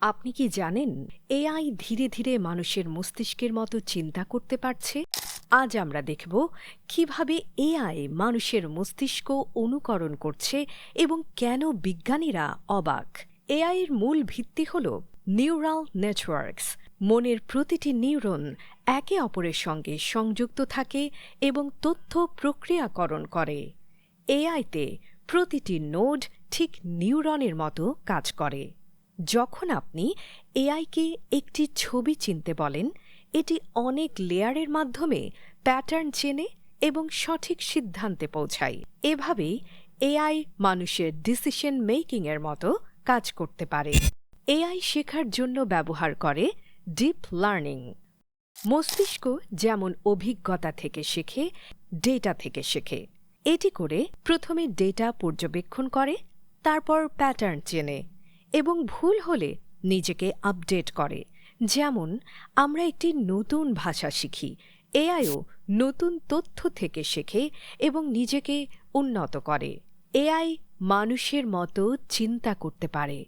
আপনি কি জানেন, এআই ধীরে ধীরে মানুষের মস্তিষ্কের মতো চিন্তা করতে পারছে? আজ আমরা দেখব কীভাবে এআই মানুষের মস্তিষ্ক অনুকরণ করছে এবং কেন বিজ্ঞানীরা অবাক। এআই এর মূল ভিত্তি হল নিউরাল নেটওয়ার্কস। মনের প্রতিটি নিউরন একে অপরের সঙ্গে সংযুক্ত থাকে এবং তথ্য প্রক্রিয়াকরণ করে। এআইতে প্রতিটি নোড ঠিক নিউরনের মতো কাজ করে। যখন আপনি এআইকে একটি ছবি চিনতে বলেন, এটি অনেক লেয়ারের মাধ্যমে প্যাটার্ন চেনে এবং সঠিক সিদ্ধান্তে পৌঁছায়। এভাবেই এআই মানুষের ডিসিশন মেকিংয়ের মতো কাজ করতে পারে। এআই শেখার জন্য ব্যবহার করে ডিপ লার্নিং মস্তিষ্ক যেমন অভিজ্ঞতা থেকে শেখে ডেটা থেকে শেখে। এটি করে প্রথমে ডেটা পর্যবেক্ষণ করে, তারপর প্যাটার্ন চেনে। এবং ভুল হলে নিজেকে আপডেট করে। যেমন, আমরা একটি নতুন ভাষা শিখি, এআইও নতুন তথ্য থেকে শেখে এবং নিজেকে উন্নত করে। এআই মানুষের মতো চিন্তা করতে পারে,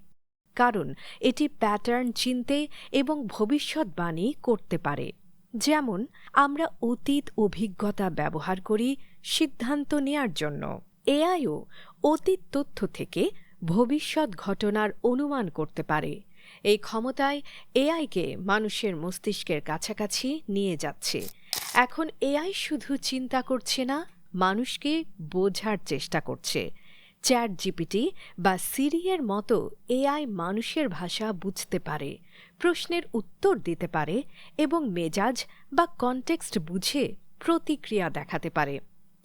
কারণ এটি প্যাটার্ন চিনতে এবং ভবিষ্যৎবাণী করতে পারে। যেমন, আমরা অতীত অভিজ্ঞতা ব্যবহার করি সিদ্ধান্ত নেয়ার জন্য। এআইও অতীত তথ্য থেকে ভবিষ্যৎ ঘটনার অনুমান করতে পারে। এই ক্ষমতায় এআইকে মানুষের মস্তিষ্কের কাছাকাছি নিয়ে যাচ্ছে। এখন এআই শুধু চিন্তা করছে না, মানুষকে বোঝার চেষ্টা করছে। চ্যাট জিপিটি বা সিরিয়ের মতো এআই মানুষের ভাষা বুঝতে পারে, প্রশ্নের উত্তর দিতে পারে এবং মেজাজ বা কনটেক্সট বুঝে প্রতিক্রিয়া দেখাতে পারে।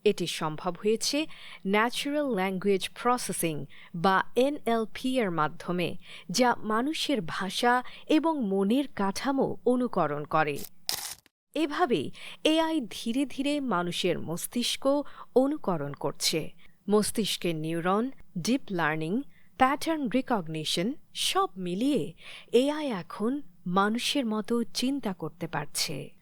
এটি সম্ভব হয়েছে ন্যাচারাল ল্যাঙ্গুয়েজ প্রসেসিং বা এনএলপি এর মাধ্যমে, যা মানুষের ভাষা এবং মনের কাঠামো অনুকরণ করে। এভাবে এআই ধীরে ধীরে মানুষের মস্তিষ্ক অনুকরণ করছে। মস্তিষ্কের neuron deep learning pattern recognition সব মিলিয়ে এআই এখন মানুষের মতো চিন্তা করতে পারছে।